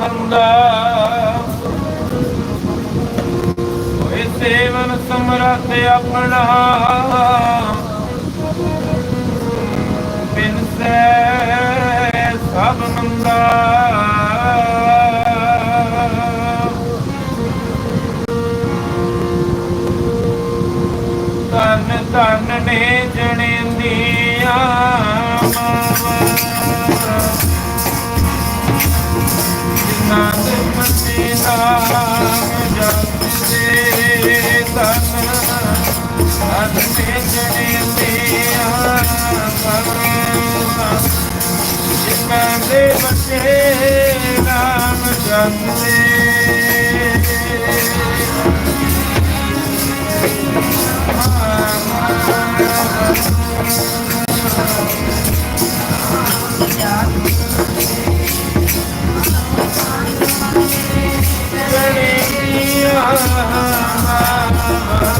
ਮੰਦਾ। ਹੋਏ ਸੇਵਨ ਸਮਰੱਥ ਆਪਣਾ। ਬਿਨ ਸੈ ਸਭ ਮੰਦਾ। ਮੱਥੇ ਨਾਮ ਜਪਦੇ ਤਨ ਤਨ ਨੇ ਜਣੀਂਦੀਆਂ ਮਾਵਾਂ ਜਿਨ੍ਹਾਂ ਦੇ ਮੱਥੇ ਨਾਮ ਜਪਦੇ ਨਾ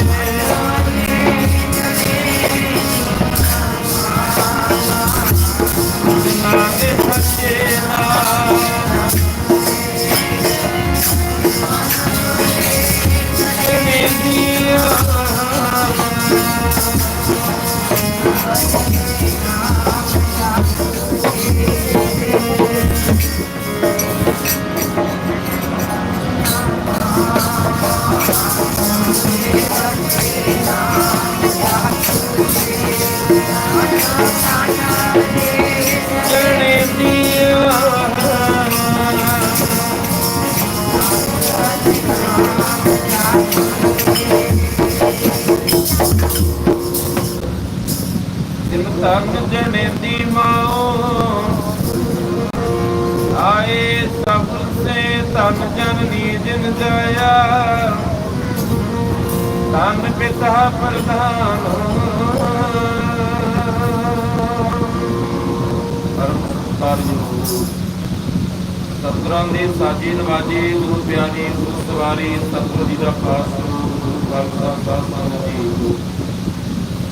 ਦਿਲ ਤਨ ਦੀ ਮਾਓ ਆਏ ਸਭ ਸੇ ਤਨ ਜਨਨੀ ਜਿਨ ਜਾਇਆ। ਤਨ ਪਿਤਾ ਪ੍ਰਧਾਨ। ਸਤਿਗੁਰਾਂ ਦੇ ਸਾਜੀ ਨਵਾਜੀ, ਗੁਰੂ ਪਿਆਰੀ, ਗੁਰੂ ਸਵਾਰੀ, ਸਤਿਗੁਰੂ ਜੀ ਦਾ ਖਾਸ ਗੁਰੂ ਖਾਲਸਾ ਸਾਹਿਬ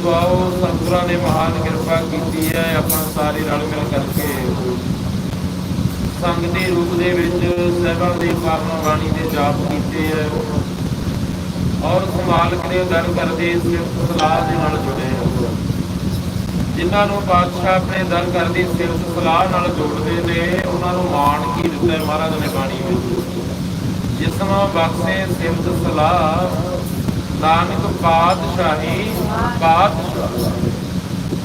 ਸੋ ਸਤਿਗੁਰਾਂ ਨੇ ਮਹਾਨ ਕਿਰਪਾ ਕੀਤੀ ਹੈ, ਆਪਾਂ ਸਾਰੇ ਰਲ ਮਿਲ ਕਰਕੇ। ਸੰਗ ਦੇ ਰੂਪ ਦੇ ਵਿੱਚ ਸਹਿਬਾਂ ਦੀ ਪਾਵਨ ਬਾਣੀ ਦੇ ਜਾਪ ਕੀਤੇ ਹੈ। ਔਰ ਸੰਭਾਲ ਕੇ ਦਰ ਕਰਦੇ ਸਿਰਫ ਸਲਾਹ ਦੇ ਨਾਲ ਜੁੜੇ ਹਾਂ। ਜਿਨ੍ਹਾਂ ਨੂੰ ਪਾਤਸ਼ਾਹ ਆਪਣੇ ਦਰ ਕਰਦੀ ਸਿਰਫ ਸਲਾਹ ਨਾਲ ਜੋੜਦੇ ਨੇ, ਉਹਨਾਂ ਨੂੰ ਮਾਣ ਕੀ ਦਿੱਤਾ ਹੈ? ਮਹਾਰਾਜ ਨੇ ਬਾਣੀ ਵਿੱਚ। ਜਿਸ ਨੂੰ ਬਖਸ਼ੇ ਸਿਮਤ ਸਲਾਹ ਨਾਨਕ ਪਾਤਸ਼ਾਹੀ ਪਾਤਸ਼ਾਹ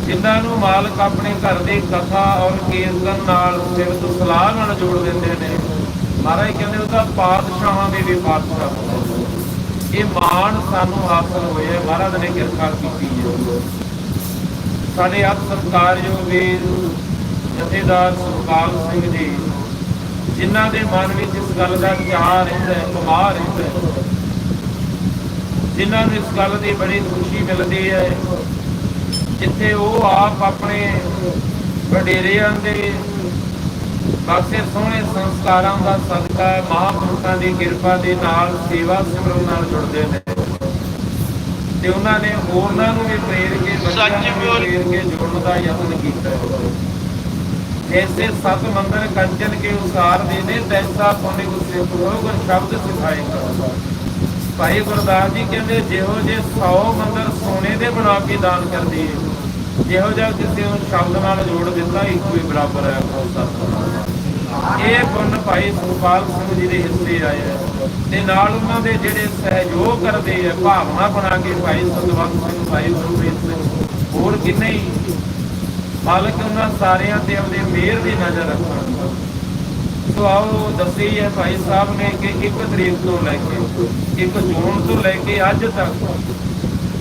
ਜਿਨ੍ਹਾਂ ਨੂੰ ਮਾਲਕ ਆਪਣੇ ਘਰ ਦੀ ਕਥਾ ਔਰ ਕੀਰਤਨ ਨਾਲ ਸਿਮਤ ਸਲਾਹ ਨਾਲ ਜੋੜ ਦਿੰਦੇ ਨੇ, ਮਹਾਰਾਜ ਕਹਿੰਦੇ ਉਹ ਤਾਂ ਪਾਤਸ਼ਾਹਾਂ ਦੇ ਵੀ ਪਾਤਸ਼ਾਹ ਹੁੰਦੇ ਇਹ ਮਾਣ ਸਾਨੂੰ ਹਾਸਲ ਹੋਇਆ ਮਹਾਰਾਜ ਨੇ ਕਿਰਪਾ ਕੀਤੀ ਹੈ। ਸਾਡੇ ਆਪ ਸਤਿਕਾਰਯੋਗ ਵੀਰ, ਜਥੇਦਾਰ ਸੁਖਪਾਲ ਸਿੰਘ ਜੀ, ਜਿਨ੍ਹਾਂ ਦੇ ਮਨ ਵਿੱਚ ਇਸ ਗੱਲ ਦਾ ਚਾਹ ਰਹਿੰਦਾ ਹੈ ਉਮਾਹ ਰਹਿੰਦਾ ਹੈ ਜਿਨ੍ਹਾਂ ਨੂੰ ਇਸ ਦੀ ਬੜੀ ਖੁਸ਼ੀ ਮਿਲਦੀ ਹੈ ਜਿੱਥੇ ਉਹ ਆਪ ਆਪਣੇ ਵਡੇਰਿਆਂ ਦੇ ਬਾਸੇ ਸੋਹਣੇ ਸੰਸਕਾਰਾਂ ਦਾ ਸਦਕਾ ਮਹਾਂਪੁਰਖਾਂ ਦੀ ਕਿਰਪਾ ਦੇ ਨਾਲ ਸੇਵਾ ਸਿਮਰਨ ਨਾਲ ਜੁੜਦੇ ਨੇ। ਤੇ ਉਹਨਾਂ ਨੇ ਹੋਰਨਾਂ ਨੂੰ ਵੀ ਪ੍ਰੇਰ ਕੇ ਬੱਚਿਆਂ ਨੂੰ ਕੇ ਜੁੜਨ ਦਾ ਯਤਨ ਕੀਤਾ। ਐਸੇ ਸਤ ਮੰਦਰ ਕੰਚਨ ਕੇ ਉਸਾਰ ਦੇ ਨੇ ਤੈਸਾ ਪੁੰਨ ਗੁਸੇ ਪ੍ਰੋਗਨ ਸ਼ਬਦ ਸਿਖਾਏਗਾ ਭਾਈ ਗੁਰਦਾਸ ਜੀ ਕਹਿੰਦੇ ਜਿਹੋ ਜੇ 100 ਮੰਦਰ ਸੋਨੇ ਦੇ ਬਣਾ ਕੇ ਦਾਨ ਕਰ ਜਿਹੋ ਜਿਹਾ ਕਿਸੇ ਨੂੰ ਸ਼ਬਦ ਨਾਲ ਜੋੜ ਦਿੱਤਾ, ਇੱਕੋ ਹੀ ਬਰਾਬਰ ਹੈ ਉਹ ਇਹ ਪੁੰਨ ਭਾਈ ਸੁਖਪਾਲ ਸਿੰਘ ਜੀ ਦੇ ਹਿੱਸੇ ਆਇਆ ਹੈ ਤੇ ਨਾਲ ਉਹਨਾਂ ਦੇ ਜਿਹੜੇ ਸਹਿਯੋਗ ਕਰਦੇ ਆ, ਭਾਵਨਾ ਬਣਾ ਕੇ ਭਾਈ ਸਤਵੰਤ ਸਿੰਘ, ਭਾਈ ਗੁਰਪ੍ਰੀਤ ਸਿੰਘ, ਹੋਰ ਕਿੰਨੇ ਹੀ। ਮਾਲਕ ਉਹਨਾਂ ਸਾਰਿਆਂ ਤੇ ਆਪਣੀ ਮਿਹਰ ਦੀ ਨਜ਼ਰ ਰੱਖਣ। ਸੋ ਆਓ ਦੱਸੀ ਹੈ ਭਾਈ ਸਾਹਿਬ ਨੇ ਕਿ ਇੱਕ ਤਰੀਕ ਤੋਂ ਲੈ ਕੇ, ਇੱਕ ਜੂਨ ਤੋਂ ਲੈ ਕੇ ਅੱਜ ਤੱਕ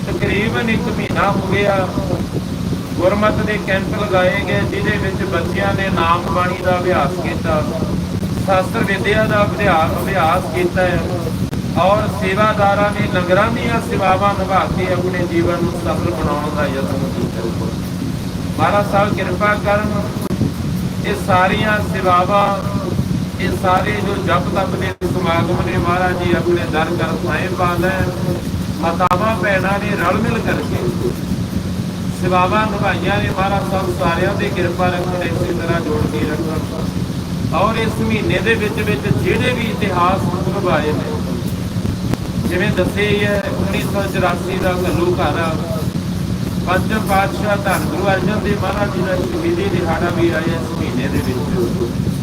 ਤਕਰੀਬਨ ਇੱਕ ਮਹੀਨਾ ਹੋ ਗਿਆ ਗੁਰਮਤ ਦੇ ਕੈਂਪ ਲਗਾਏ ਗਏ, ਜਿਹਦੇ ਵਿੱਚ ਬੱਚਿਆਂ ਨੇ ਨਾਮ ਬਾਣੀ ਦਾ ਅਭਿਆਸ ਕੀਤਾ, ਸ਼ਾਸਤਰ ਵਿਦਿਆ ਦਾ ਅਭਿਆਸ ਅਭਿਆਸ ਕੀਤਾ ਹੈ ਔਰ ਸੇਵਾਦਾਰਾਂ ਨੇ ਲੰਗਰਾਂ ਦੀਆਂ ਸੇਵਾਵਾਂ ਨਿਭਾ ਕੇ ਆਪਣੇ ਜੀਵਨ ਨੂੰ ਸਫਲ ਬਣਾਉਣ ਦਾ ਯਤਨ ਕੀਤਾ। ਮਹਾਰਾਜ ਸਾਹਿਬ ਕਿਰਪਾ ਕਰਨ, ਇਹ ਸਾਰੀਆਂ ਸੇਵਾਵਾਂ ਇਹ ਸਾਰੇ ਜੋ ਜਪ ਤਪ ਦੇ ਸਮਾਗਮ ਨੇ ਮਹਾਰਾਜ ਜੀ, ਆਪਣੇ ਦਰ ਕਰ ਸਾਏ ਮਾਤਾਵਾਂ, ਭੈਣਾਂ ਨੇ ਰਲ ਮਿਲ ਕਰਕੇ ਸੇਵਾਵਾਂ ਨਿਭਾਈਆਂ ਨੇ ਮਹਾਰਾਜ ਸਾਹਿਬ, ਸਾਰਿਆਂ ਤੇ ਕਿਰਪਾ ਰੱਖਣ ਇਸੇ ਤਰ੍ਹਾਂ ਜੋੜ ਕੇ ਰੱਖਣ। ਔਰ ਇਸ ਮਹੀਨੇ ਦੇ ਵਿੱਚ ਵਿੱਚ ਜਿਹੜੇ ਵੀ ਇਤਿਹਾਸ ਨਿਭਾਏ ਨੇ, ਜਿਵੇਂ ਦੱਸੇ ਹੀ ਹੈ 1984 ਦਾ ਘੱਲੂ ਘਰ, ਪੰਜਮ ਪਾਤਸ਼ਾਹ ਧੰਨ ਗੁਰੂ ਅਰਜਨ ਦੇਵ ਮਹਾਰਾਜ ਜੀ ਦਾ ਸ਼ਹੀਦੀ ਦਿਹਾੜਾ ਵੀ ਆਇਆ ਇਸ ਮਹੀਨੇ ਦੇ ਵਿੱਚ।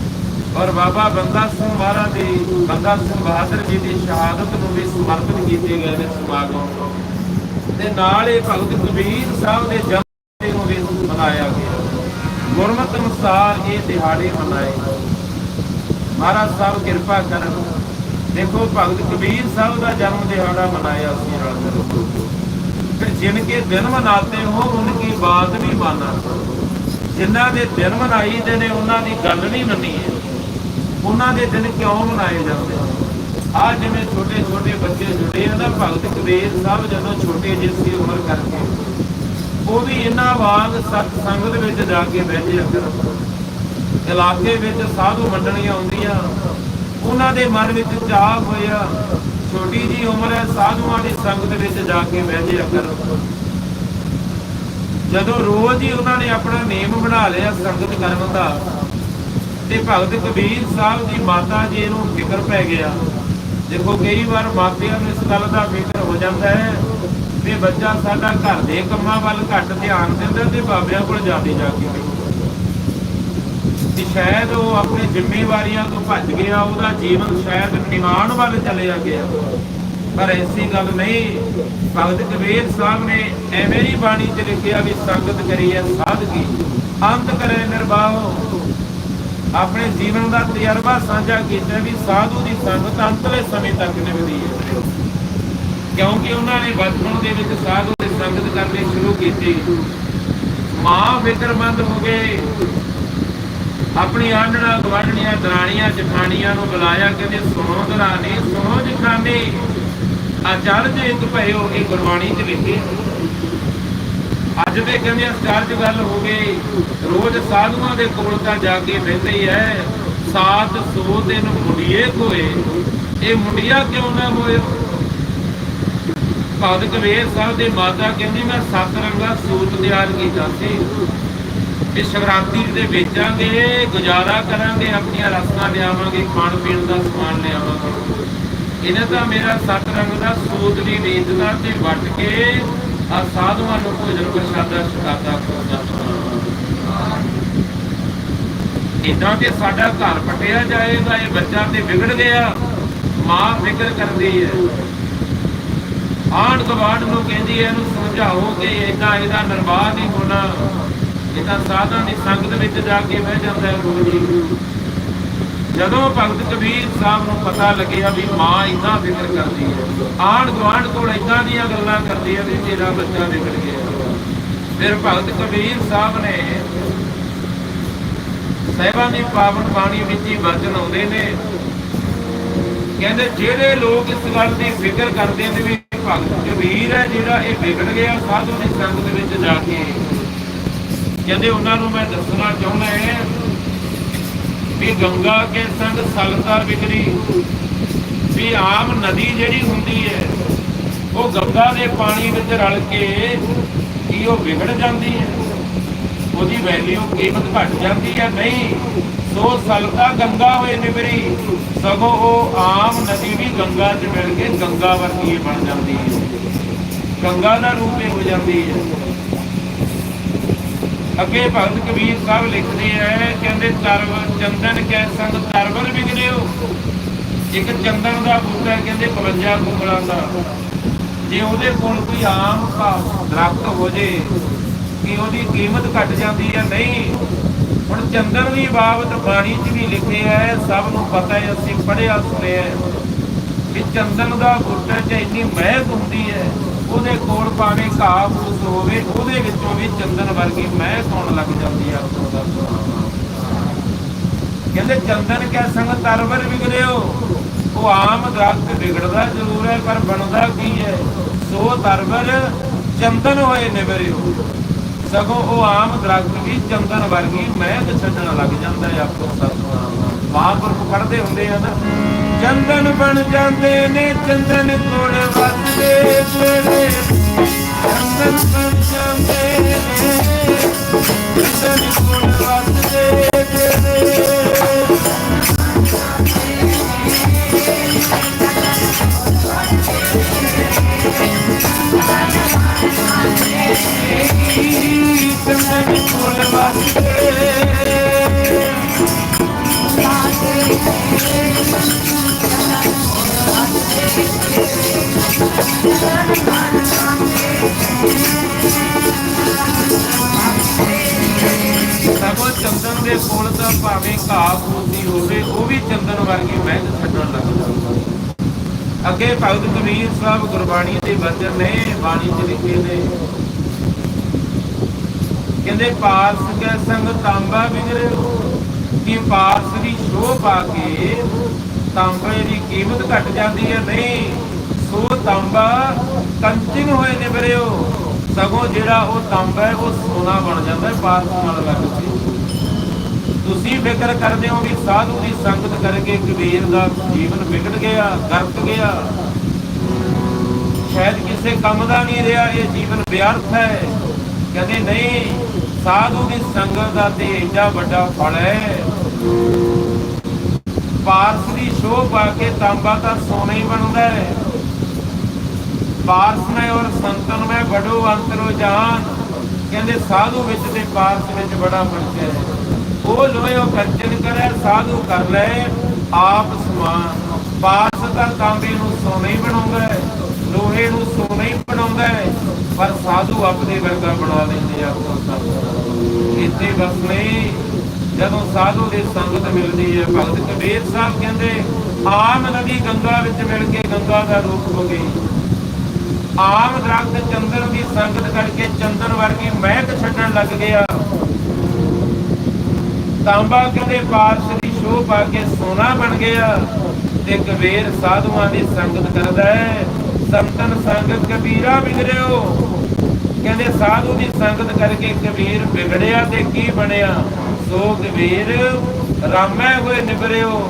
ਔਰ ਬਾਬਾ ਬੰਦਾ ਸਿੰਘ ਮਹਾਰਾਜ ਦੀ, ਬੰਦਾ ਸਿੰਘ ਬਹਾਦਰ ਜੀ ਦੀ ਸ਼ਹਾਦਤ ਨੂੰ ਵੀ ਸਮਰਪਿਤ ਕੀਤੇ ਗਏ ਨੇ ਸਮਾਗਮ ਤੇ। ਨਾਲ ਹੀ ਭਗਤ ਕਬੀਰ ਸਾਹਿਬ ਦੇ ਜਨਮ ਨੂੰ ਵੀ ਮਨਾਇਆ ਗਿਆ। ਗੁਰਮਤਿ ਅਨੁਸਾਰ ਇਹ ਦਿਹਾੜੇ ਮਨਾਏ ਮਹਾਰਾਜ ਸਾਹਿਬ ਕਿਰਪਾ ਕਰਨ। ਦੇਖੋ, ਭਗਤ ਕਬੀਰ ਸਾਹਿਬ ਦਾ ਜਨਮ ਦਿਹਾੜਾ ਮਨਾਇਆ ਸੀ ਰਲ ਮਿਲ ਕੇ ਫਿਰ ਜਿਨਕੇ ਦਿਨ ਮਨਾਤੇ ਹੋ, ਉਨਕੀ ਬਾਤ ਵੀ ਮਾਨਾ। ਜਿਨ੍ਹਾਂ ਦੇ ਦਿਨ ਮਨਾਈ ਦੇ ਨੇ, ਉਹਨਾਂ ਦੀ ਗੱਲ ਨਹੀਂ ਮੰਨੀ ਹੈ। ਉਹਨਾਂ ਦੇ ਦਿਨ ਕਿਉਂ ਮਨਾਏ ਜਾਂਦੇ ਆ ਜਿਵੇਂ ਛੋਟੇ ਛੋਟੇ ਬੱਚੇ ਜੁੜੇ ਆ ਨਾ, ਭਗਤ ਕਬੀਰ ਸਾਹਿਬ ਜਦੋਂ ਛੋਟੇ ਜਿਹੇ ਸੀ ਉਮਰ ਕਰਕੇ, ਉਹ ਵੀ ਇਹਨਾਂ ਵਾਂਗ ਸਤ ਸੰਗਤ ਵਿੱਚ ਜਾ ਕੇ ਬਹਿ ਕਰ ਇਲਾਕੇ ਵਿੱਚ ਸਾਧੂ ਮੰਡਲੀਆਂ ਆਉਂਦੀਆਂ ਉਹਨਾਂ ਦੇ ਮਨ ਵਿੱਚ ਚਾਹ ਹੋਇਆ, ਛੋਟੀ ਜੀ ਉਮਰ ਹੈ, ਸਾਧੂਆਂ ਦੀ ਸੰਗਤ ਵਿੱਚ ਜਾ ਕੇ ਬਹਿ ਜਿਆ ਕਰੋ ਜਦੋਂ ਰੋਜ਼ ਹੀ ਉਹਨਾਂ ਨੇ ਆਪਣਾ ਨੇਮ ਬਣਾ ਲਿਆ ਸੰਗਤ ਕਰਨ ਦਾ ਤੇ ਭਗਤ ਕਬੀਰ ਸਾਹਿਬ ਦੀ ਮਾਤਾ ਜੀ ਨੂੰ ਫਿਕਰ ਪੈ ਗਿਆ। ਦੇਖੋ, ਕਈ ਵਾਰ ਮਾਪਿਆਂ ਨੂੰ ਇਸ ਗੱਲ ਦਾ ਫਿਕਰ ਹੋ ਜਾਂਦਾ ਹੈ ਵੀ ਬੱਚਾ ਸਾਡਾ ਘਰ ਦੇ ਕੰਮਾਂ ਵੱਲ ਘੱਟ ਧਿਆਨ ਦਿੰਦਾ ਤੇ ਬਾਬਿਆਂ ਕੋਲ ਜਾਂਦੀ ਜਾ ਕੇ। ਕਿ ਸ਼ਾਇਦ ਉਹ ਆਪਣੀ ਜ਼ਿੰਮੇਵਾਰੀਆਂ ਤੋਂ ਭੱਜ ਗਿਆ, ਉਹਦਾ ਜੀਵਨ ਸ਼ਾਇਦ ਨਿਮਾਣ ਵੱਲ ਚਲਿਆ ਗਿਆ। ਪਰ ਐਸੀ ਗੱਲ ਨਹੀਂ, ਭਗਤ ਕਬੀਰ ਸਾਹਿਬ ਨੇ ਐਵੇਂ ਹੀ ਬਾਣੀ 'ਚ ਲਿਖਿਆ ਵੀ ਸੰਗਤ ਕਰੀਏ ਸਾਧਗੀ ਅੰਤ ਕਰੇ ਨਿਰਭਉ ਆਪਣੇ ਜੀਵਨ ਦਾ ਤਜਰਬਾ ਸਾਂਝਾ ਕੀਤਾ ਵੀ ਸਾਧੂ ਦੀ ਸੰਗਤ ਅੰਤਲੇ ਸਮੇਂ ਤੱਕ ਨਿਭਦੀ ਹੈ। ਕਿਉਂਕਿ ਉਹਨਾਂ ਨੇ ਬਚਪਨ ਦੇ ਵਿੱਚ ਸਾਧੂ ਦੀ ਸੰਗਤ ਕਰਨੀ ਸ਼ੁਰੂ ਕੀਤੀ। ਮਾਂ ਫਿਕਰਮੰਦ ਹੋ ਗਏ ਆਪਣੀ ਆਂਡਣਾ ਗਵਾਂਢਣੀਆਂ ਦਰਾਣੀਆਂ, ਜਠਾਣੀਆਂ ਨੂੰ ਬੁਲਾਇਆ, ਕਹਿੰਦੇ, ਸੁਣੋ ਦਰਾਣੀ, ਸੁਣੋ ਜਠਾਣੀ। ਅਚਰਜ ਇੱਕ ਭਇਓ ਇਹ ਗੁਰਬਾਣੀ ਚ ਲਿਖੇ। ਅੱਜ ਦੇ ਕਹਿੰਦੇ ਅਚਰਜ ਗੱਲ ਹੋ ਗਈ। ਰੋਜ਼ ਸਾਧੂਆਂ ਦੇ ਕੋਲ ਤਾਂ ਜਾ ਕੇ ਬਹਿੰਦੇ ਹੀ ਹੈ ਦਿਨ ਮੁੰਡੀਏ ਕੋਏ। ਇਹ ਮੁੰਡਿਆ ਕਿਉਂ ਨਾ ਹੋਏ? ਭਗਤ ਕਬੀਰ ਸਾਹਿਬ ਦੇ ਮਾਤਾ ਕਹਿੰਦੀ, ਮੈਂ ਸੱਤ ਰੰਗਾ ਸੂਟ ਤਿਆਰ ਕੀਤਾ ਸੀ। ਇਹ ਸ਼ਿਵਰਾਤਰੀ ਦੇ ਵੇਚਾਂਗੇ, ਗੁਜ਼ਾਰਾ ਕਰਾਂਗੇ, ਆਪਣੀਆਂ ਰਸਮਾਂ ਲਿਆਵਾਂਗੇ, ਖਾਣ ਪੀਣ ਦਾ ਸਮਾਨ ਲਿਆਵਾਂਗੇ। ਇਹਨੇ ਤਾਂ ਮੇਰਾ ਸੱਤ ਰੰਗ ਦਾ ਸੂਤ ਵੀ ਵੇਚਦਾ ਤੇ ਵੱਟ ਕੇ ਆ ਸਾਧੂਆਂ ਨੂੰ ਭੋਜਨ ਪ੍ਰਸ਼ਾਦਾ ਛਕਾਤਾ ਖੋਦਾ ਇਦਾਂ ਤੇ ਸਾਡਾ ਘਰ ਪਟਿਆ ਜਾਏਗਾ, ਇਹ ਬੱਚਾ ਤੇ ਵਿਗੜ ਗਿਆ, ਮਾਂ ਫਿਕਰ ਕਰਦੀ ਹੈ। ਆਂਢ ਗਵਾਂਢ ਨੂੰ ਕਹਿੰਦੀ ਹੈ, ਇਹਨੂੰ ਸਮਝਾਓ ਕਿ ਇਦਾਂ ਇਹਦਾ ਨਿਰਵਾਹ ਨਹੀਂ ਹੋਣਾ। ਇਹ ਤਾਂ ਸਾਧਾਂ ਦੀ ਸੰਗਤ ਵਿੱਚ ਜਾ ਕੇ ਬਹਿ ਜਾਂਦਾ ਹੈ ਰੋਜ਼ ਜਦੋਂ ਭਗਤ ਕਬੀਰ ਸਾਹਿਬ ਨੂੰ ਪਤਾ ਲੱਗਿਆ ਵੀ ਮਾਂ ਇੰਨਾ ਫਿਕਰ ਕਰਦੀ ਹੈ, ਆਂਢ ਗੁਆਂਢ ਕੋਲ ਇਦਾਂ ਦੀਆਂ ਗੱਲਾਂ ਕਰਦੀ ਹੈ ਵੀ ਤੇਰਾ ਬੱਚਾ ਵਿਗੜ ਗਿਆ। ਫਿਰ ਭਗਤ ਕਬੀਰ ਸਾਹਿਬ ਨੇ ਸਹਿਬਾਂ ਦੀ ਪਾਵਨ ਬਾਣੀ ਵਿੱਚ ਹੀ ਵਚਨ ਆਉਂਦੇ ਨੇ। ਕਹਿੰਦੇ ਜਿਹੜੇ ਲੋਕ ਇਸ ਗੱਲ ਦੀ ਫਿਕਰ ਕਰਦੇ ਨੇ ਵੀ ਭਗਤ ਕਬੀਰ ਹੈ ਜਿਹੜਾ ਇਹ ਵਿਗੜ ਗਿਆ ਸਾਧੂ ਦੀ ਸੰਗਤ ਵਿੱਚ ਜਾ ਕੇ। ਕਹਿੰਦੇ ਉਹਨਾਂ ਨੂੰ ਮੈਂ ਦੱਸਣਾ ਚਾਹੁੰਦਾ ਹਾਂ ਵੀ ਗੰਗਾ ਕੇ ਸੰਗ ਸਲਤਾ ਵਿਗੜੀ ਵੀ ਆਮ ਨਦੀ ਜਿਹੜੀ ਹੁੰਦੀ ਹੈ, ਉਹ ਗੰਗਾ ਦੇ ਪਾਣੀ ਵਿੱਚ ਰਲ ਕੇ ਕੀ ਉਹ ਵਿਗੜ ਜਾਂਦੀ ਹੈ? ਉਹਦੀ ਵੈਲਿਊ ਕੀਮਤ ਘਟ ਜਾਂਦੀ ਹੈ? ਨਹੀਂ। ਸੋ ਸਲਤਾ ਗੰਗਾ ਹੋਏ ਨਿਵਰੀ, ਸਗੋਂ ਉਹ ਆਮ ਨਦੀ ਵੀ ਗੰਗਾ 'ਚ ਮਿਲ ਕੇ ਗੰਗਾ ਵਰਗੀ ਬਣ ਜਾਂਦੀ ਹੈ। ਗੰਗਾ ਦਾ ਰੂਪ ਹੀ ਹੋ ਜਾਂਦੀ ਹੈ। ਅੱਗੇ ਭਗਤ ਕਬੀਰ ਸਾਹਿਬ ਲਿਖਦੇ ਹੈ ਕਹਿੰਦੇ ਤਰਵ ਚੰਦਨ ਕੈ ਸੰਗ ਤਰਵਰ ਵਿਗੜਿਓ। ਇੱਕ ਚੰਦਨ ਦਾ ਬੂਟਾ ਕਹਿੰਦੇ 52 ਕੁੰਗਲਾਂ ਦਾ। ਜੇ ਉਹਦੇ ਕੋਲ ਕੋਈ ਆਮ ਦਰਖਤ ਹੋ ਜੇ, ਕਿ ਉਹਦੀ ਕੀਮਤ ਘਟ ਜਾਂਦੀ ਹੈ ਨਹੀਂ, ਹੁਣ ਚੰਦਨ ਦੀ ਬਾਬਤ ਬਾਣੀ 'ਚ ਵੀ ਲਿਖਿਆ ਹੈ ਸਭ ਨੂੰ ਪਤਾ ਹੈ, ਅਸੀਂ ਪੜਿਆ ਸੁਣਿਆ ਕਿ ਚੰਦਨ ਦਾ ਬੂਟਾ 'ਚ ਇੰਨੀ ਮਹਿਕ ਹੁੰਦੀ ਹੈ ਉਹਦੇ ਕੋਲ ਭਾਵੇਂ ਘਾਹ ਫੂਸ ਹੋਵੇ, ਉਹਦੇ ਵਿੱਚੋਂ ਵੀ ਚੰਦਨ ਵਰਗੀ ਮਹਿਕ ਆਉਣ ਲੱਗ ਜਾਂਦੀ ਹੈ ਆਪੋ ਦਾ ਕਹਿੰਦੇ ਚੰਦਨ ਕੈ ਸੰਗ ਤਰਵਰ ਵਿਗੜਿਓ। ਉਹ ਆਮ ਦਰਖਤ ਵਿਗੜਦਾ ਜ਼ਰੂਰ ਹੈ, ਪਰ ਬਣਦਾ ਕੀ ਹੈ? ਸੋ ਤਰਵਰ ਚੰਦਨ ਹੋਏ ਨਿਵਰਿਓ। ਸਗੋਂ ਉਹ ਆਮ ਦਰਖਤ ਵੀ ਚੰਦਨ ਵਰਗੀ ਮਹਿਕ ਛੱਡਣ ਲੱਗ ਜਾਂਦਾ ਹੈ ਆਪੋ ਸਤਨਾਮ ਮਹਾਂਪੁਰਖ ਪੜ੍ਹਦੇ ਹੁੰਦੇ ਆ ਨਾ। ਚੰਦਨ ਬਣ ਜਾਂਦੇ ਨੇ, ਚੰਦਨ ਕੋਲ ਵੱਸਦੇ ਤੇਰੇ ਚੰਦਨ ਬਣ ਜਾਂਦੇ ਨੇ, ਚੰਦਨ ਕੋਲ ਵਸਦੇ ਤੇਰੇ ਚੰਦਨ ਸਗੋਂ ਚੰਦਨ ਦੇ ਕੋਲ ਤਾਂ ਭਾਵੇਂ ਘਾਹ ਫੂਸੀ ਹੋਵੇ, ਉਹ ਵੀ ਚੰਦਨ ਵਰਗੀ ਮਹਿਕ ਛੱਡਣ ਲੱਗ ਜਾਂਦਾ। ਅੱਗੇ ਭਗਤ ਕਬੀਰ ਸਾਹਿਬ ਗੁਰਬਾਣੀ ਦੇ ਵਚਨ ਨੇ, ਬਾਣੀ 'ਚ ਲਿਖੇ ਨੇ। ਕਹਿੰਦੇ, ਪਾਰਸ ਕੈ ਸੰਗ ਤਾਂਬਾ ਵਿਗਰੇ ਕਿ ਪਾਰਸ ਦੀ ਸ਼ੋਭ ਪਾ ਕੇ ਤਾਂਬੇ ਦੀ ਕੀਮਤ ਘਟ ਜਾਂਦੀ ਹੈ? ਨਹੀਂ ਸੋ ਤਾਂਬਾ ਕੰਚਨ ਹੋਏ ਨੇ ਸਗੋਂ ਜਿਹੜਾ ਉਹ ਤਾਂਬਾ ਹੈ, ਉਹ ਸੋਨਾ ਬਣ ਜਾਂਦਾ ਹੈ ਪਾਰਸ ਨਾਲ ਲੱਗ ਕੇ। ਤੁਸੀਂ ਫਿਕਰ ਕਰਦੇ ਹੋ ਵੀ ਸਾਧੂ ਦੀ ਸੰਗਤ ਕਰਕੇ ਕਬੀਰ ਦਾ ਜੀਵਨ ਵਿਗੜ ਗਿਆ, ਗਰਕ ਗਿਆ। ਸ਼ਾਇਦ ਕਿਸੇ ਕੰਮ ਦਾ ਨਹੀਂ ਰਿਹਾ, ਇਹ ਜੀਵਨ ਵਿਅਰਥ ਹੈ। ਕਹਿੰਦੇ ਨਹੀਂ, ਸਾਧੂ ਦੀ ਸੰਗਤ ਦਾ ਤੇ ਏਡਾ ਵੱਡਾ ਫਲ ਹੈ। ਪਾਰਸ ਦੀ ਸ਼ੋਭ ਪਾ ਕੇ ਤਾਂਬਾ ਤਾਂ ਸੋਨਾ ਹੀ ਬਣਦਾ ਹੈ। ਪਾਰਸ ਮੈਂ ਔਰ ਸੰਤਨ ਮੈਂ ਬੜੋ ਅੰਤਰੋ ਜਾਨ। ਕਹਿੰਦੇ, ਸਾਧੂ ਵਿੱਚ ਤੇ ਪਾਰਸ ਵਿੱਚ ਬੜਾ ਫ਼ਰਕ ਹੈ। ਉਹ ਲੋਇਓ ਕੰਚਨ ਕਰੇ, ਸਾਧੂ ਕਰ ਲੈ, ਆਪ ਸਮਾਨ। ਪਾਰਸ ਤਾਂ ਤਾਂਬੇ ਨੂੰ ਸੋਨਾ ਹੀ ਬਣਾਉਂਦਾ ਹੈ, ਲੋਹੇ ਨੂੰ ਸੋਨਾ ਹੀ ਬਣਾਉਂਦਾ ਹੈ, ਪਰ ਸਾਧੂ ਆਪਣੇ ਵਰਗਾ ਬਣਾ ਲੈਂਦੇ ਆ ਇੱਥੇ ਬਸ ਨਹੀਂ ਜਦੋਂ ਸਾਧੂ ਦੀ ਸੰਗਤ ਮਿਲਦੀ ਹੈ, ਭਗਤ ਕਬੀਰ ਸਾਹਿਬ ਕਹਿੰਦੇ, ਆਮ ਨਦੀ ਗੰਗਾ ਵਿੱਚ ਮਿਲ ਕੇ ਗੰਗਾ ਦਾ ਰੂਪ ਹੋ ਗਈ। ਆਮ ਦਰਖਤ ਚੰਦਨ ਦੀ ਸੰਗਤ ਕਰਕੇ ਚੰਦਨ ਵਰਗੀ ਮਹਿਕ ਛੱਡਣ ਲੱਗ ਗਿਆ ਤਾਂਬਾ ਕਹਿੰਦੇ ਪਾਰਸ਼ ਦੀ ਸ਼ੋਭ ਪਾ ਕੇ ਸੋਨਾ ਬਣ ਗਿਆ ਤੇ ਕਬੀਰ ਸਾਧੂਆਂ ਦੀ ਸੰਗਤ ਕਰਦਾ ਹੈ। ਸੰਤਨ ਸੰਗਤ ਕਬੀਰਾ ਵਿਗੜਿਓ। ਕਹਿੰਦੇ ਸਾਧੂ ਦੀ ਸੰਗਤ ਕਰਕੇ ਕਬੀਰ ਵਿਗੜਿਆ ਤੇ ਕੀ ਬਣਿਆ? ਸੋ ਕਬੀਰ ਰਾਮੈ ਹੋਏ ਨਿਬਰਿਓ।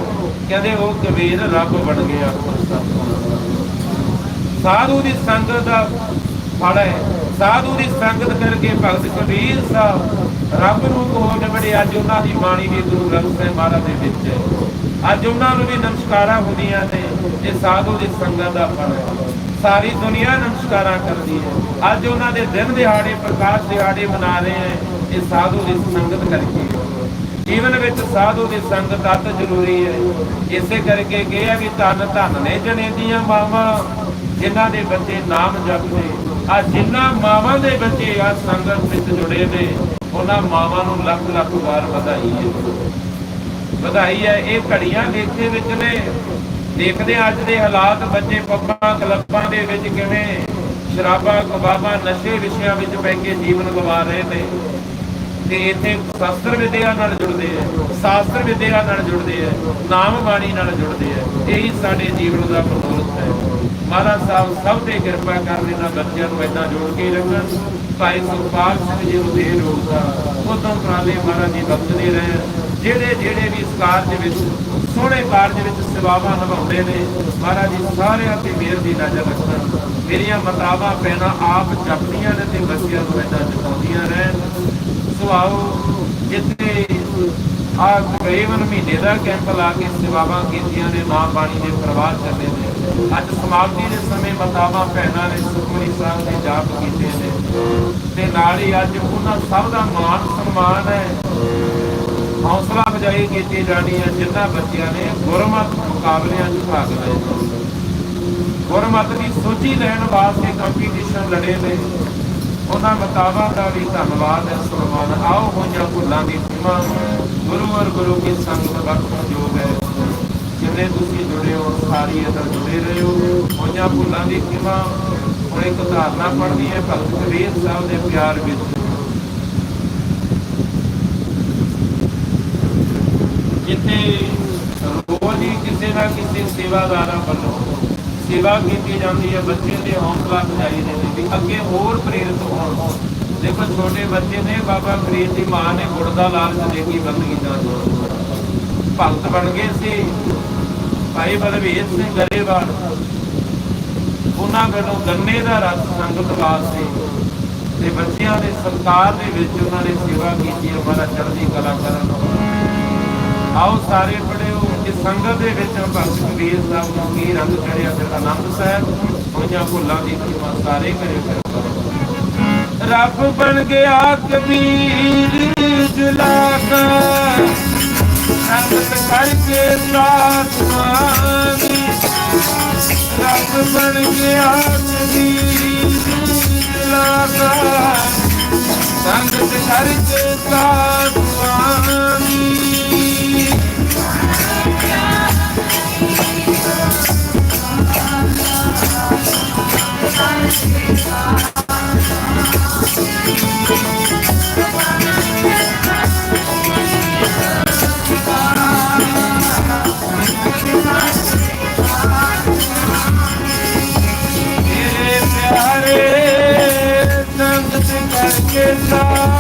ਕਹਿੰਦੇ ਉਹ ਕਬੀਰ ਰੱਬ ਬਣ ਗਿਆ। ਸਾਧੂ ਦੀ ਸੰਗਤ ਦਾ ਫਲ ਹੈ। ਸਾਧੂ ਦੀ ਸੰਗਤ ਕਰਕੇ ਭਗਤ ਕਬੀਰ ਸਾਹਿਬ ਰੱਬ ਨੂੰ ਹੋ ਨਿਬੜੇ ਅੱਜ ਉਹਨਾਂ ਦੀ ਬਾਣੀ ਵੀ ਗੁਰੂ ਗ੍ਰੰਥ ਸਾਹਿਬ ਮਹਾਰਾਜ ਦੇ ਵਿੱਚ ਹੈ। ਅੱਜ ਉਹਨਾਂ ਨੂੰ ਵੀ ਨਮਸਕਾਰਾਂ ਹੁੰਦੀਆਂ ਨੇ, ਇਹ ਸਾਧੂ ਦੀ ਸੰਗਤ ਦਾ ਫਲ ਹੈ। ਸਾਰੀ ਦੁਨੀਆ ਨਮਸਕਾਰਾਂ ਕਰਦੀ ਹੈ। ਅੱਜ ਉਹਨਾਂ ਦੇ ਦਿਨ ਦਿਹਾੜੇ, ਪ੍ਰਕਾਸ਼ ਦਿਹਾੜੇ ਮਨਾ ਰਹੇ ਹੈ, ਇਹ ਸਾਧੂ ਦੀ ਸੰਗਤ ਕਰਕੇ। ਜੀਵਨ ਵਿੱਚ ਸਾਧੂ ਦੀ ਸੰਗਤ ਅਤ ਜ਼ਰੂਰੀ ਹੈ। ਇਸੇ ਕਰਕੇ ਕਿਹਾ ਵੀ ਧੰਨ ਧੰਨ ਨੇ ਜਣੇ ਦੀਆਂ ਮਾਵਾਂ। ਜਿਨ੍ਹਾਂ ਦੇ ਬੱਚੇ ਨਾਮ ਜਪਦੇ, ਆ ਜਿਨ੍ਹਾਂ ਮਾਵਾਂ ਦੇ ਬੱਚੇ ਆ ਸੰਗਤ ਵਿੱਚ ਜੁੜੇ ਨੇ, ਉਹਨਾਂ ਮਾਵਾਂ ਨੂੰ ਲੱਖ ਲੱਖ ਵਾਰ ਵਧਾਈ ਹੈ। ਵਧਾਈ ਹੈ, ਇਹ ਘੜੀਆਂ ਦੇਖੇ ਵਿੱਚ ਨੇ। ਦੇਖਦੇ ਅੱਜ ਦੇ ਹਾਲਾਤ, ਬੱਚੇ ਪੱਬਾਂ, ਕਲੱਬਾਂ ਦੇ ਵਿੱਚ ਕਿਵੇਂ ਸ਼ਰਾਬਾਂ, ਕਬਾਬਾਂ, ਨਸ਼ੇ ਵਿਸ਼ਿਆਂ ਵਿੱਚ ਪੈ ਕੇ ਜੀਵਨ ਗਵਾ ਰਹੇ ਨੇ। ਤੇ ਇੱਥੇ ਸ਼ਾਸਤਰ ਵਿਦਿਆ ਨਾਲ ਜੁੜਦੇ ਆ ਸ਼ਾਸਤਰ ਵਿਦਿਆ ਨਾਲ ਜੁੜਦੇ ਆ ਨਾਮ ਬਾਣੀ ਨਾਲ ਜੁੜਦੇ ਆ ਇਹੀ ਸਾਡੇ ਜੀਵਨ ਦਾ ਪ੍ਰਮੋਲਤ ਹੈ। ਮਹਾਰਾਜ ਸਾਹਿਬ ਸਭ ਤੇ ਕਿਰਪਾ ਕਰਨ ਇਹਨਾਂ ਬੱਚਿਆਂ ਨੂੰ ਏਦਾਂ ਜੋੜ ਕੇ ਰੱਖਣ। ਭਾਈ ਸੁਖਪਾਲ ਸਿੰਘ ਜੀ ਨੂੰ ਦੇ। ਰੋਜ਼ਾ ਉਦੋਂ ਪ੍ਰਾਲੇ ਮਹਾਰਾਜ ਜੀ ਬਖਸ਼ਦੇ ਰਹੇ। ਜਿਹੜੇ ਜਿਹੜੇ ਵੀ ਇਸ ਕਾਰਜ ਦੇ ਵਿੱਚ, ਸੋਹਣੇ ਕਾਰਜ ਵਿੱਚ ਸੇਵਾਵਾਂ ਨਿਭਾਉਂਦੇ ਨੇ, ਮਹਾਰਾਜ ਜੀ ਸਾਰਿਆਂ ਤੇ ਮਿਹਰ ਦੀ ਨਜ਼ਰ ਰੱਖਣ। ਮੇਰੀਆਂ ਮਤਾਵਾਂ, ਪੈਣਾ ਆਪ ਜਪਦੀਆਂ ਨੇ ਤੇ ਬੱਚਿਆਂ ਨੂੰ ਏਦਾਂ ਜਪਾਉਂਦੀਆਂ ਰਹਿਣ। ਸੋ ਆਓ ਜਿੱਥੇ ਆ ਤਕਰੀਬਨ ਮਹੀਨੇ ਦਾ ਕੈਂਪ ਲਾ ਕੇ ਸੇਵਾਵਾਂ ਕੀਤੀਆਂ ਨੇ, ਮਾਂ ਬਾਣੀ ਦੇ ਪ੍ਰਵਾਹ ਕਰਦੇ ਨੇ। ਅੱਜ ਸਮਾਪਤੀ ਦੇ ਸਮੇਂ ਮਤਾਵਾਂ, ਭੈਣਾਂ ਨੇ ਸੁਖਮਨੀ ਸਾਹਿਬ ਦੇ ਜਾਪ ਕੀਤੇ ਨੇ ਤੇ ਨਾਲ ਹੀ ਅੱਜ ਉਹਨਾਂ ਸਭ ਦਾ ਮਾਣ ਸਨਮਾਨ ਹੈ। ਹੌਸਲਾ ਅਫਜ਼ਾਈ ਕੀਤੀ ਜਾਣੀ ਹੈ ਜਿਨ੍ਹਾਂ ਬੱਚਿਆਂ ਨੇ ਗੁਰਮਤ ਮੁਕਾਬਲਿਆਂ 'ਚ ਭਾਗ ਲਏ ਗੁਰਮਤ ਦੀ ਸੋਝੀ ਲੈਣ ਵਾਸਤੇ ਕੰਪੀਟੀਸ਼ਨ ਲੜੇ ਨੇ। ਉਹਨਾਂ ਮਤਾਵਾਂ ਦਾ ਵੀ ਧੰਨਵਾਦ ਹੈ, ਸਨਮਾਨ। ਆਓ ਹੋਈਆਂ ਭੁੱਲਾਂ ਦੀ ਖਿਮਾ ਗੁਰੂ ਔਰ ਗੁਰੂ ਕੀ ਸੰਗਤ ਵਕਤ ਜੋਗ ਹੈ। ਜਿੰਨੇ ਤੁਸੀਂ ਜੁੜੇ ਹੋ, ਸਾਰੀ ਅਦਰ ਜੁੜੇ ਰਹੇ ਹੋ। ਹੋਈਆਂ ਭੁੱਲਾਂ ਦੀ ਖਿਮਾ ਹੁਣ ਇੱਕ ਧਾਰਨਾ ਪੜ੍ਹਦੀ ਹੈ ਭਗਤ ਕਬੀਰ ਸਾਹਿਬ ਦੇ ਪਿਆਰ ਵਿੱਚ। ਜਿੱਥੇ ਰੋਜ਼ ਹੀ ਕਿਸੇ ਨਾ ਕਿਸੇ ਸੇਵਾਦਾਰਾਂ ਵੱਲੋਂ ਸੇਵਾ ਕੀਤੀ ਜਾਂਦੀ ਹੈ, ਬੱਚੇ ਦੇ ਹੌਸਲਾ ਅਫਜ਼ਾਈ ਦੇ ਲਈ ਅੱਗੇ ਹੋਰ ਪ੍ਰੇਰਿਤ ਹੋਣ। ਦੇਖੋ, ਛੋਟੇ ਬੱਚੇ ਨੇ ਬਾਬਾ ਫਰੀਦ ਦੀ ਮਾਂ ਨੇ ਗੁੜ ਦਾ ਲਾਲਚ ਦੇ ਕੇ ਬੰਦਗੀ ਦਾ ਭਗਤ ਬਣ ਗਏ ਸੀ। ਭਾਈ ਬਲਵੀਰ ਸਿੰਘ ਗਰੇਵਾਲ, ਉਹਨਾਂ ਵੱਲੋਂ ਗੰਨੇ ਦਾ ਰਸ ਸੰਗਤ ਵਾਸਤੇ ਤੇ ਬੱਚਿਆਂ ਦੇ ਸੰਸਕਾਰ ਦੇ ਵਿੱਚ ਉਹਨਾਂ ਨੇ ਸੇਵਾ ਕੀਤੀ ਬੜਾ ਚੜ੍ਹਦੀ ਕਲਾ ਕਰਨ ਆਓ ਸਾਰੇ ਪੜਿਓ ਇਸ ਸੰਗਤ ਦੇ ਵਿੱਚ ਭਗਤ ਕਬੀਰ ਸਾਹਿਬ ਨੂੰ ਕੀ ਰੰਗ ਚੜਿਆ ਫਿਰ ਆਨੰਦ ਸਾਹਿਬ, ਹੋਈਆਂ ਭੁੱਲਾਂ ਦੀ ਖਿਮਾ ਸਾਰੇ ਕਰੇ ਰੱਬ ਬਣ ਗਿਆ ਕਬੀਰ ਜਲਾਕਾ। ਸੰਗਤ ਕਰਕੇ ਸਾਥ ਮਾਨੀ ਬਣ ਗਿਆ ਕਬੀਰ ਜਲਾਕਾ ਸੰਗਤ ਕਰਕੇ ਸਾਥ ਕਰਕੇ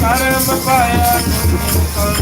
ਕਰਮ ਪਾਇਆ ਕਲ ਨਾਮ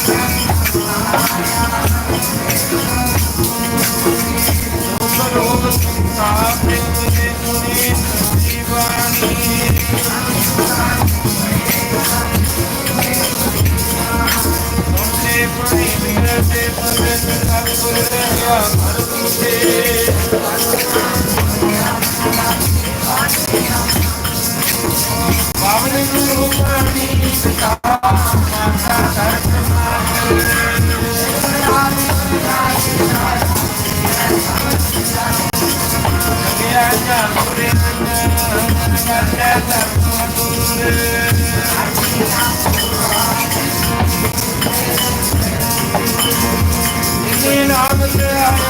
Yeah.